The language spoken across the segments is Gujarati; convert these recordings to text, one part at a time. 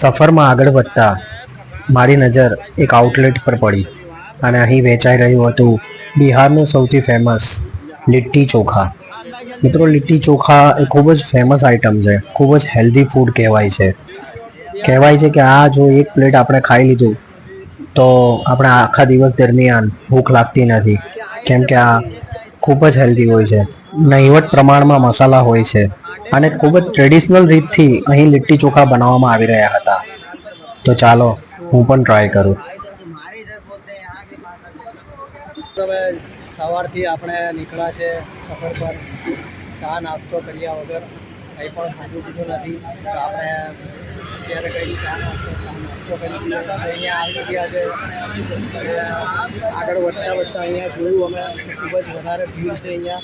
સફરમાં આગળ વધતા મારી નજર એક આઉટલેટ પર પડી અને અહીં વેચાઈ રહ્યું હતું બિહારનું સૌથી ફેમસ લિટ્ટી ચોખા. મિત્રો, લિટ્ટી ચોખા એ ખૂબ જ ફેમસ આઇટમ છે. ખૂબ જ હેલ્ધી ફૂડ કહેવાય છે. કહેવાય છે કે આ જો એક પ્લેટ આપણે ખાઈ લીધું, તો આપણે આખા દિવસ દરમિયાન ભૂખ લાગતી નથી. કેમ કે આ ખૂબ જ હેલ્ધી હોય છે. નહીવટ પ્રમાણમાં મસાલા હોય છે. અને ખૂબ જ ટ્રેડિશનલ રીતથી અહીં લીટ્ટી ચોખા બનાવવામાં આવી રહ્યા હતા. તો ચાલો, હું પણ ટ્રાય કરું. સવારથી આપણે નીકળ્યા છે સફર પર. ચા નાસ્તો કર્યા વગર. કંઈ પણ ખાધું પીધું નથી. તો આપણે અત્યારે કંઈ ચા નાસ્તો કરી અહીંયા આવી ગયા છે. આગળ વધતા વધતા અહીંયા જોયું અમે, ખૂબ જ વધારે ભીડ છે અહીંયા.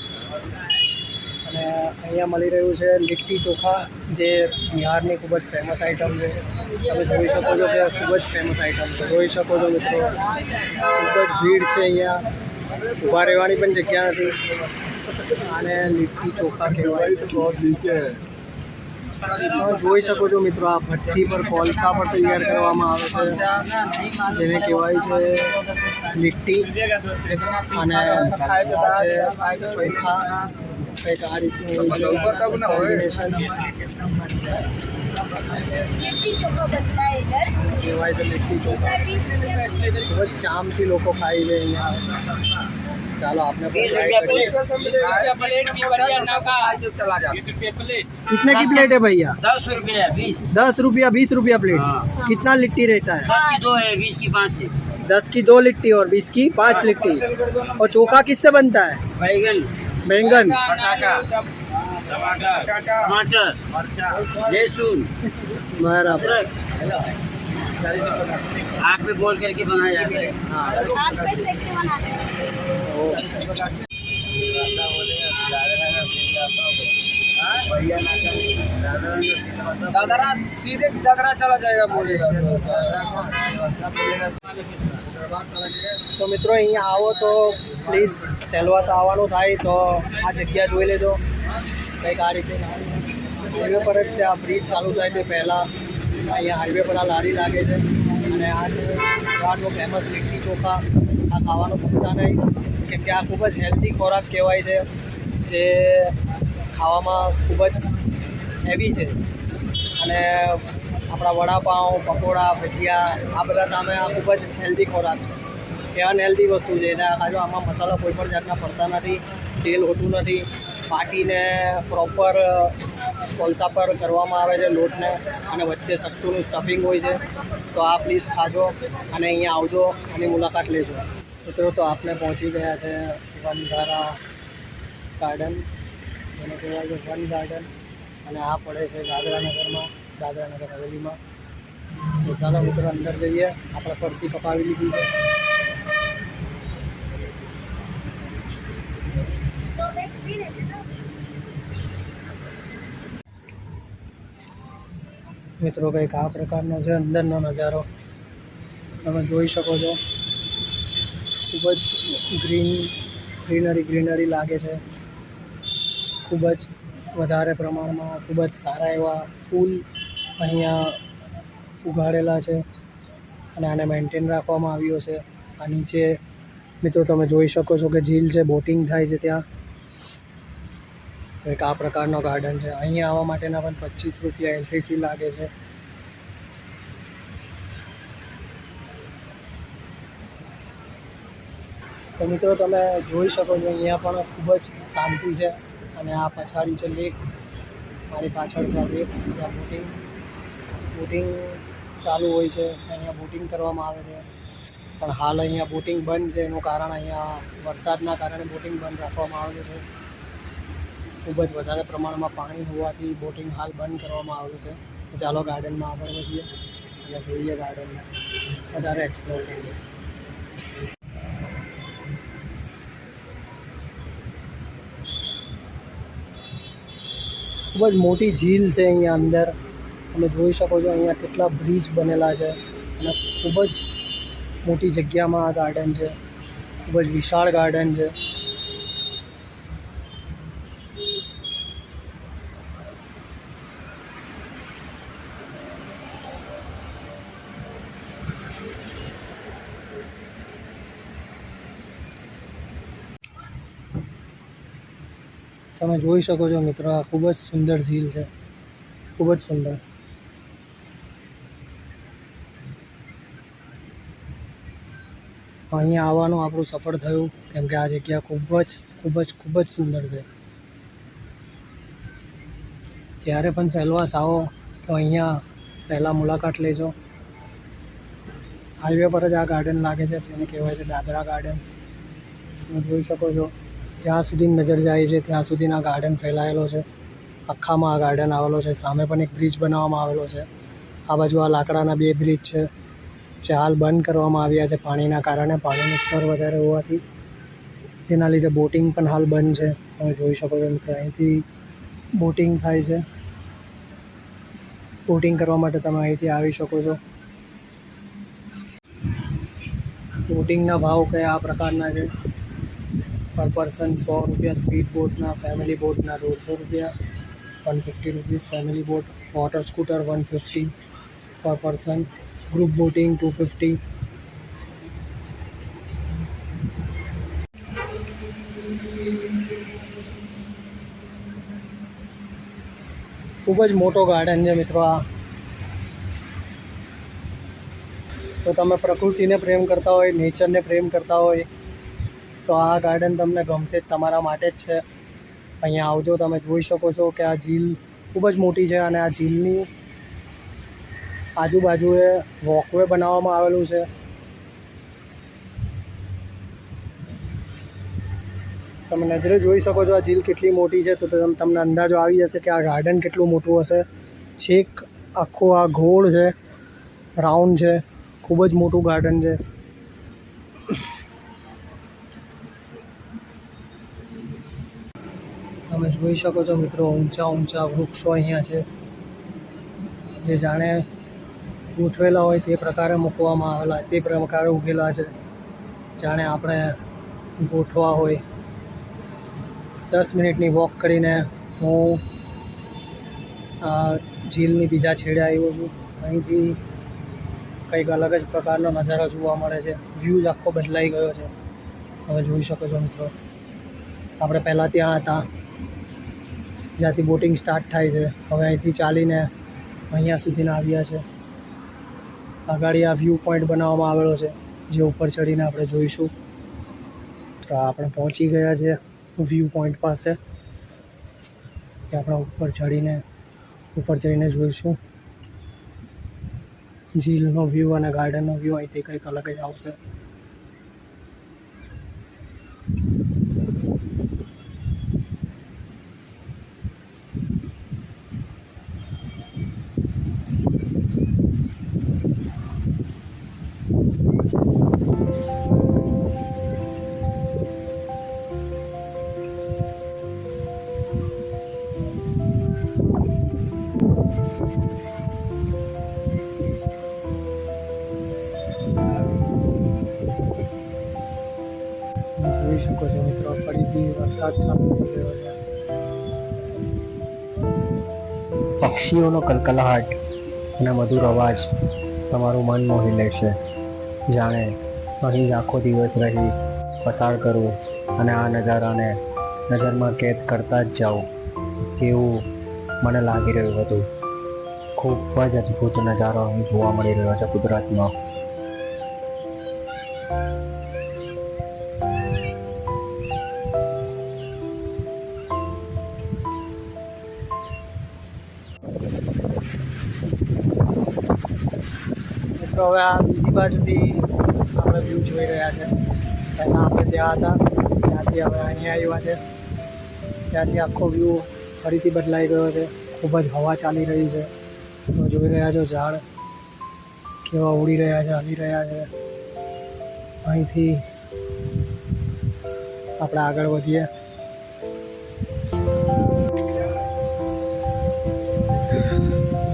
અહીંયા મળી રહ્યું છે લિટ્ટી ચોખા, જે બિહારની ખૂબ જ ફેમસ આઇટમ છે. તમે જોઈ શકો છો કે ખૂબ જ ફેમસ આઇટમ છે. જોઈ શકો છો મિત્રો, ખૂબ જ ભીડ છે અહીંયા. ઊભા રહેવાની પણ જગ્યા નથી. અને લીટ્ટી ચોખા કહેવાય. જોઈ શકો છો મિત્રો, આ ભઠ્ઠી પર કોલસા પર તૈયાર કરવામાં આવે છે. જેને કહેવાય છે લિટ્ટી. અને ચોખા. चाम की लोगो खाई गए यहाँ चलो आपने कितने की प्लेट है भैया? दस रुपया बीस। दस रुपया बीस रुपया प्लेट हाँ। कितना लिट्टी रहता है? दस की दो है बीस की पाँच है। दस की दो लिट्टी और बीस की पाँच हाँ। लिट्टी। और चोखा किससे बनता है? बैगन। बैंगन टमाटर लहसुन आग पे बोल करके बनाया जाता है। सीधे दादरा चला जाएगा बोलेगा तो।, तो मित्रों यहाँ आओ तो પ્લીઝ સેલવાસ આવવાનું થાય તો આ જગ્યા જોઈ લેજો. કંઈક આ રીતે હાઈવે પર જ છે, આ બ્રિજ ચાલુ થાય તે પહેલાં. અહીંયા હાઈવે પર આ લારી લાગે છે. અને આ ગુજરાતનો ફેમસ લીટ્ટી ચોખા, આ ખાવાનું ભૂલતા નહીં. કેમ કે આ ખૂબ જ હેલ્ધી ખોરાક કહેવાય છે, જે ખાવામાં ખૂબ જ હેવી છે. અને આપણા વડાપાઉં, પકોડા, ભજીયા, આ બધા સામે આ ખૂબ જ હેલ્ધી ખોરાક છે. એ અનહેલ્ધી વસ્તુ છે. એને ખાજો આમાં મસાલા કોઈ પણ જાતના પડતા નથી, તેલ હોતું નથી પાકીને પ્રોપર કોલસા પર કરવામાં આવે છે લોટને, અને વચ્ચે સટ્ટુનું સ્ટફિંગ હોય છે, તો આ પ્લીઝ ખાજો અને અહીંયા આવજો અને મુલાકાત લેજો. મિત્રો, તો આપણે પહોંચી ગયા છે વનધારા ગાર્ડન જેને કહેવાય છે વન ગાર્ડન અને આ પડે છે દાદરાનગરમાં દાદરાનગર હવેલીમાં. તો ચાલો મિત્રો, અંદર જઈએ. આપણે પરસી કપાવી લીધી છે. મિત્રો, કંઈક આ પ્રકારનો છે, અંદરનો નજારો. તમે જોઈ શકો છો. ખૂબ જ ગ્રીન, ગ્રીનરી ગ્રીનરી લાગે છે. ખૂબ જ વધારે પ્રમાણમાં ખૂબ જ સારા એવા ફૂલ અહીંયા ઉગાડેલા છે અને આને મેન્ટેન રાખવામાં આવ્યો છે. આ નીચે મિત્રો, તમે જોઈ શકો છો કે ઝીલ છે, બોટિંગ થાય છે ત્યાં. એક આ પ્રકારનો ગાર્ડન છે. અહીંયા આવવા માટેના પણ પચીસ રૂપિયા એન્ટ્રી ફી લાગે છે. તો મિત્રો તમે જોઈ શકો છો, અહીંયા પણ ખૂબ જ શાંતિ છે અને આ પછાડી છે લેક મારી પાછળ છે લેક ત્યાં બોટિંગ બોટિંગ ચાલુ હોય છે. અહીંયા બોટિંગ કરવામાં આવે છે. પણ હાલ અહીંયા બોટિંગ બંધ છે. એનું કારણ અહીંયા વરસાદના કારણે બોટિંગ બંધ રાખવામાં આવ્યું છે. ખૂબ જ વધારે પ્રમાણમાં પાણી હોવાથી બોટિંગ હાલ બંધ કરવામાં આવ્યું છે. ચાલો ગાર્ડનમાં આગળ વધીએ. અને જોઈએ ગાર્ડનને વધારે એક્સપ્લોર કરીએ. ખૂબ જ મોટી ઝીલ છે અહીંયા અંદર. તમે જોઈ શકો છો અહીંયા કેટલા બ્રિજ બનેલા છે. અને ખૂબ જ મોટી જગ્યામાં આ ગાર્ડન છે. ખૂબ જ વિશાળ ગાર્ડન છે. તમે જોઈ શકો છો મિત્રો, આ ખૂબ જ સુંદર ઝીલ છે. ખૂબ જ સુંદર. અહીંયા આવવાનું આપણું સફળ થયું, કેમ કે આ જગ્યા ખૂબ જ ખૂબ જ ખૂબ જ સુંદર છે. જ્યારે પણ સેલવાસ આવો, તો અહીંયા પહેલાં મુલાકાત લેજો. હાઈવે પર જ આ ગાર્ડન લાગે છે, તેને કહેવાય છે દાદરા ગાર્ડન તમે જોઈ શકો છો. જ્યાં સુધી નજર જાય છે, ત્યાં સુધીના ગાર્ડન ફેલાયેલો છે. આખામાં આ ગાર્ડન આવેલો છે, સામે પણ એક બ્રિજ બનાવવામાં આવેલો છે. આ બાજુ આ લાકડાના બે બ્રિજ છે, જે હાલ બંધ કરવામાં આવ્યા છે પાણીના કારણે. પાણીનું સ્તર વધારે હોવાથી તેના લીધે બોટિંગ પણ હાલ બંધ છે. તમે જોઈ શકો છો મિત્રો, અહીંથી બોટિંગ થાય છે. બોટિંગ કરવા માટે તમે અહીંથી આવી શકો છો. બોટિંગના ભાવ કયા આ પ્રકારના છે? પર પર્સન સો રૂપિયા સ્પીડ બોટના, ફેમિલી બોટના, દોઢસો રૂપિયા one fifty rupees family boat water scooter one fifty per person group boating two fifty ખૂબ જ મોટો ગાર્ડન છે મિત્રો આ. તો તમે પ્રકૃતિને પ્રેમ કરતા હોય નેચરને પ્રેમ કરતા હોય તો આ ગાર્ડન તમને ગમશે જ, તમારા માટે જ છે. અહીંયા આવજો, તમે જોઈ શકો છો કે આ ઝીલ ખૂબ જ મોટી છે અને આ ઝીલની આજુબાજુએ વોકવે બનાવવામાં આવેલું છે. તમે નજરે જોઈ શકો છો આ ઝીલ કેટલી મોટી છે, તો તમ- તમને અંદાજો આવી જશે કે આ ગાર્ડન કેટલું મોટું હશે. છેક આખું આ ગોળ છે રાઉન્ડ છે, ખૂબ જ મોટું ગાર્ડન છે. તમે જોઈ શકો છો મિત્રો, ઊંચા ઊંચા વૃક્ષો અહીંયા છે. જે જાણે ગોઠવેલા હોય તે પ્રકારે મૂકવામાં આવેલા, તે પ્રકારે ઉગેલા છે. જાણે આપણે ગોઠવા હોય. દસ મિનિટની વોક કરીને હું આ ઝીલની બીજા છેડે આવ્યો છું. અહીંથી કંઈક અલગ જ પ્રકારનો નજારો જોવા મળે છે. વ્યૂ જ આખો બદલાઈ ગયો છે. હવે જોઈ શકો છો મિત્રો. આપણે પહેલાં ત્યાં હતા. જ્યાંથી બોટિંગ સ્ટાર્ટ થાય છે. હવે અહીંથી ચાલીને અહીંયા સુધીના આવ્યા છે. આગાડી આ વ્યૂ પોઈન્ટ બનાવવામાં આવેલો છે, જે ઉપર ચડીને આપણે જોઈશું. તો આપણે પહોંચી ગયા છે વ્યૂ પોઈન્ટ પાસે. કે આપણે ઉપર ચડીને ઉપર ચડીને જોઈશું. ઝીલનો વ્યૂ અને ગાર્ડનનો વ્યૂ અહીંથી કંઈક અલગ જ આવશે. પક્ષીઓનો કલકલાટ અને મધુર અવાજ તમારું મન મોહી લેશે જાણે અહીં જ આખો દિવસ રહી પસાર કરું અને આ નજારાને નજરમાં કેદ કરતા જ જાઉં તેવું મને લાગી રહ્યું હતું. ખૂબ જ અદ્ભુત નજારો અહીં જોવા મળી રહ્યો છે કુદરતનો. મિત્રો હવે આ બીજી બાજુથી આપણે વ્યૂ જોઈ રહ્યા છે. પહેલાં આપણે ત્યાં હતા, ત્યાંથી હવે અહીંયા આવ્યા છે. ત્યાંથી આખો વ્યૂ ફરીથી બદલાઈ ગયો છે. ખૂબ જ હવા ચાલી રહી છે. તમે જોઈ રહ્યા છો ઝાડ કેવા ઉડી રહ્યા છે, હલી રહ્યા છે. અહીંથી આપણે આગળ વધીએ.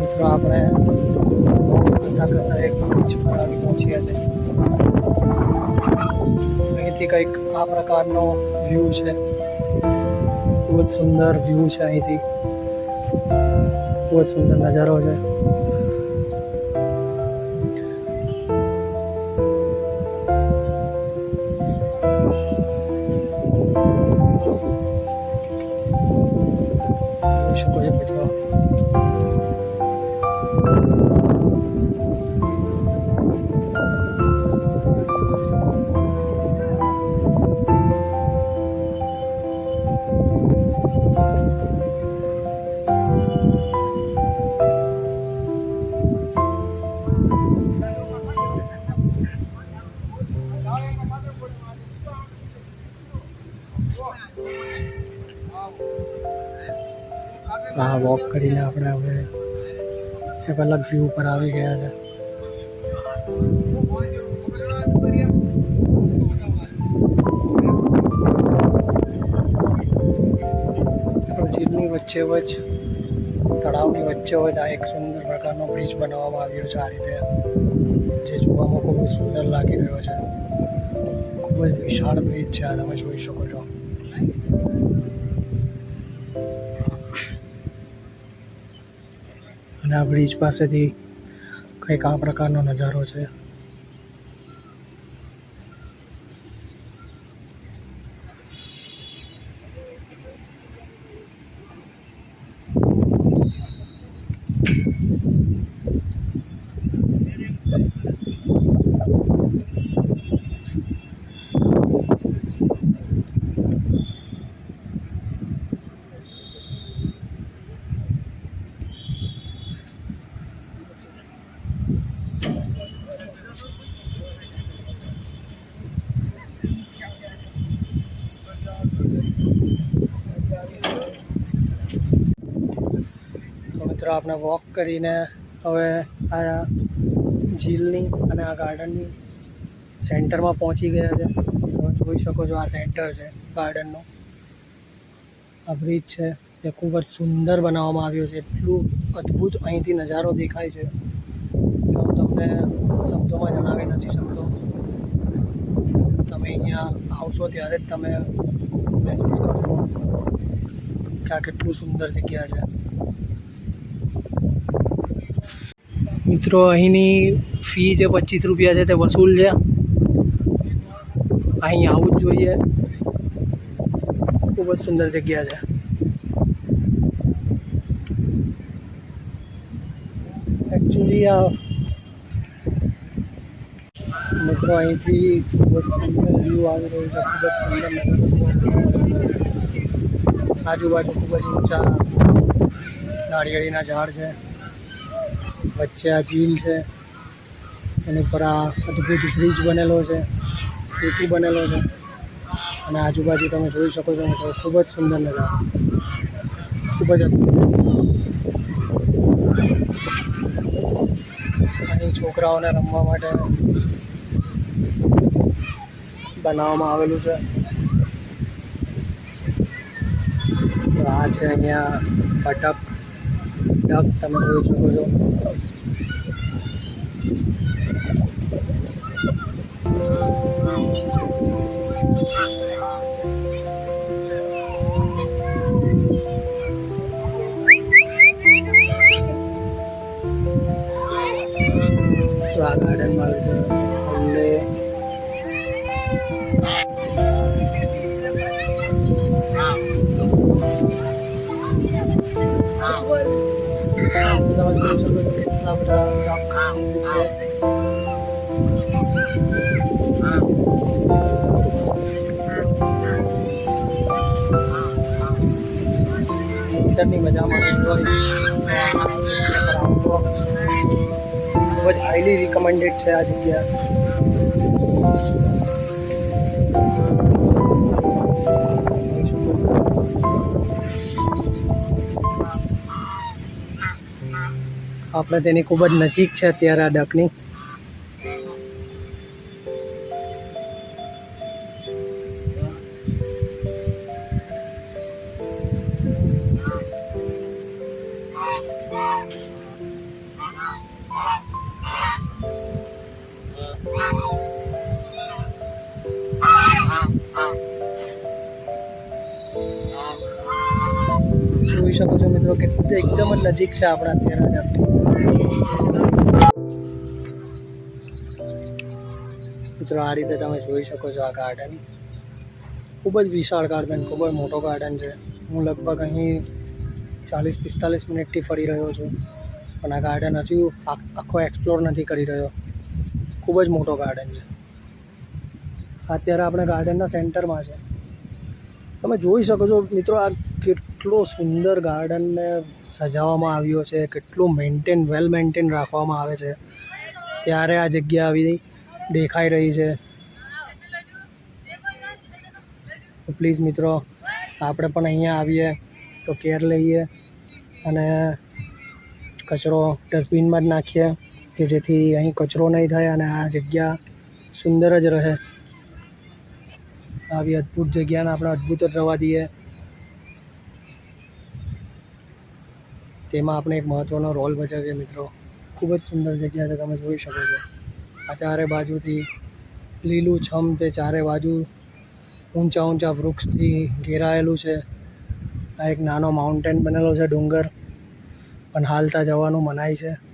મિત્રો, આપણે કરતાં કરતાં એક બીચ પર આવી પહોંચ્યા છે અહીંથી કંઈક આ પ્રકારનો વ્યૂ છે ખૂબ જ સુંદર વ્યૂ છે અહીંથી ખૂબ જ સુંદર નજારો છે જોઈ શકો છો મિત્રો આ વોક કરીને આપણે હવે એક અલગ વ્યૂ ઉપર આવી ગયા છે. ઝીલની વચ્ચે વચ તળાવની વચ્ચે વચ આ એક સુંદર પ્રકારનો બ્રિજ બનાવવામાં આવ્યો છે આ રીતે. જે જોવામાં ખૂબ જ સુંદર લાગી રહ્યો છે. ખૂબ જ વિશાળ બ્રિજ છે આ, તમે જોઈ શકો છો. અને આ બ્રિજ પાસેથી કંઈક આ પ્રકારનો નજારો છે. મિત્રો આપણે વોક કરીને હવે આ ઝીલની અને આ ગાર્ડનની સેન્ટરમાં પહોંચી ગયા છે. તમે જોઈ શકો છો આ સેન્ટર છે ગાર્ડનનું આ બ્રિજ છે. એ ખૂબ જ સુંદર બનાવવામાં આવ્યો છે. એટલું અદ્ભુત અહીંથી નજારો દેખાય છે. હું તમને શબ્દોમાં જણાવી નથી શકતો. તમે અહીંયા આવશો ત્યારે જ તમે મહેસૂસ કરશો. કે આ કેટલું સુંદર જગ્યા છે. મિત્રો, અહીંની ફી જે પચીસ રૂપિયા છે તે વસૂલ છે. અહીં આવવું જ જોઈએ. ખૂબ જ સુંદર જગ્યા છે. એકચ્યુઅલી આ મિત્રો, અહીંથી ખૂબ જ સુંદર વ્યૂ આવી રહ્યું છે. ખૂબ જ સુંદર આજુબાજુ ખૂબ જ ઊંચા નાળિયેરીના ઝાડ છે. વચ્ચે આ ઝીલ છે, એની ઉપર આ અદ્ભુત બ્રિજ બનેલો છે સેતુ બનેલો છે. અને આજુબાજુ તમે જોઈ શકો છો, તો ખૂબ જ સુંદર નજારો. ખૂબ જ અહીં છોકરાઓને રમવા માટે બનાવવામાં આવેલું છે. તો આ છે અહીંયા બટક ડક તમે જોઈ શકો છો તો નેચરની મજા માણવી હોય તો આ આવો. ખૂબ જ હાઈલી રિકમેન્ડેડ છે આ જગ્યા આપણે તેની ખૂબ જ નજીક છે અત્યારે આ ડકની. જોઈ શકો છો મિત્રો કે એકદમ જ નજીક છે આપણા અત્યારે મિત્રો, આ રીતે તમે જોઈ શકો છો આ ગાર્ડન ખૂબ જ વિશાળ ગાર્ડન ખૂબ જ મોટો ગાર્ડન છે. હું લગભગ અહીં ચાલીસ પિસ્તાલીસ મિનિટથી ફરી રહ્યો છું. પણ આ ગાર્ડન હજુ આખો એક્સપ્લોર નથી કરી રહ્યો. ખૂબ જ મોટો ગાર્ડન છે. અત્યારે આપણે ગાર્ડનના સેન્ટરમાં છે. તમે જોઈ શકો છો, મિત્રો, આ કેટલો સુંદર ગાર્ડનને સજાવવામાં આવ્યો છે. કેટલું મેન્ટેન વેલ મેન્ટેન રાખવામાં આવે છે. ત્યારે આ જગ્યા આવી દેખાઈ રહી છે. પ્લીઝ મિત્રો, આપણે પણ અહીંયા આવીએ, તો કેર લઈએ અને કચરો ડસ્ટબિનમાં જ નાખીએ, કે જેથી અહીં કચરો નહીં થાય અને આ જગ્યા સુંદર જ રહે. આવી અદ્ભુત જગ્યાને આપણે અદ્ભુત જ રહેવા દઈએ. તેમાં આપણે એક મહત્ત્વનો રોલ ભજવીએ મિત્રો. ખૂબ જ સુંદર જગ્યા છે, તમે જોઈ શકો છો. આ ચારે બાજુથી લીલું છમ તે ચારે બાજુ ઊંચા ઊંચા વૃક્ષથી ઘેરાયેલું છે. આ એક નાનો માઉન્ટેન બનેલો છે ડુંગર. પણ હાલતા જવાનું મનાય છે.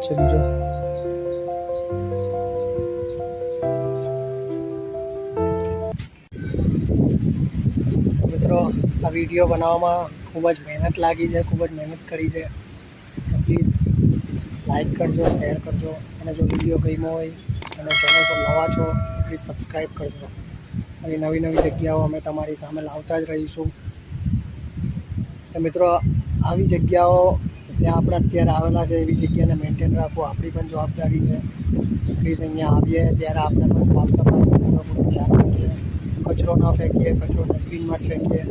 વ્યૂ છે મિત્રો, આ વીડિયો બનાવવામાં ખૂબ જ મહેનત લાગી છે, ખૂબ જ મહેનત કરી છે. પ્લીઝ લાઈક કરજો શેર કરજો. અને જો વીડિયો ગમ્યો હોય અને ચેનલ પર નવા છો પ્લીઝ સબસ્ક્રાઈબ કરજો. અને નવી નવી જગ્યાઓ અમે તમારી સામે લાવતા જ રહીશું. મિત્રો, આવી જગ્યાઓ જ્યાં આપણે અત્યારે આવેલા છે એવી જગ્યાને મેન્ટેન રાખવું. આપણી પણ જવાબદારી છે. પ્લીઝ અહીંયા આવીએ ત્યારે આપણે પણ સાફ સફાઈ ધ્યાન રાખીએ. કચરો ન ફેંકીએ, કચરો ડસ્ટબિનમાં જ ફેંકીએ.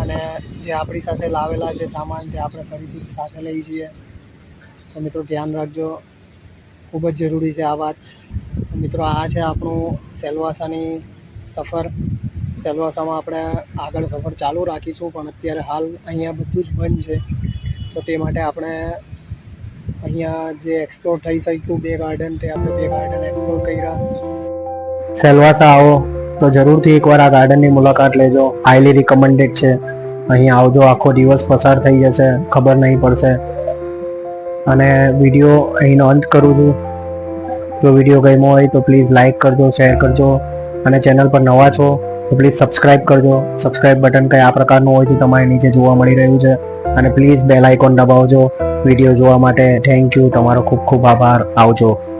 અને જે આપણી સાથે લાવેલા છે સામાન તે આપણે ફરીથી સાથે લઈ જઈએ. તો મિત્રો ધ્યાન રાખજો. ખૂબ જ જરૂરી છે આ વાત. મિત્રો આ છે આપણું સેલવાસાની સફર. સેલવાસામાં આપણે આગળ સફર ચાલુ રાખીશું, પણ અત્યારે હાલ અહીંયા બધું જ બંધ છે. તો તે માટે આપણે અહીંયા જે એક્સપ્લોર થઈ શક્યું બે ગાર્ડન તે આપણે બે ગાર્ડન એક્સપ્લોર કર્યા. સેલવાસા આવો, તો જરૂરથી એકવાર આ ગાર્ડનની મુલાકાત લેજો. હાઈલી રિકમેન્ડેડ છે. અહીં આવજો, આખો દિવસ પસાર થઈ જશે, ખબર નહીં પડશે. અને વીડિયો અહીંનો અંત કરું છું. જો વીડિયો ગમ્યો હોય તો પ્લીઝ લાઈક કરજો શેર કરજો. અને ચેનલ પર નવા છો, તો પ્લીઝ સબસ્ક્રાઇબ કરજો. સબસ્ક્રાઇબ બટન કંઈ આ પ્રકારનું હોય છે, તમારે નીચે જોવા મળી રહ્યું છે. અને પ્લીઝ બેલ આઇકોન દબાવજો. વીડિયો જોવા માટે થેન્ક યુ તમારો ખૂબ ખૂબ આભાર. આવજો.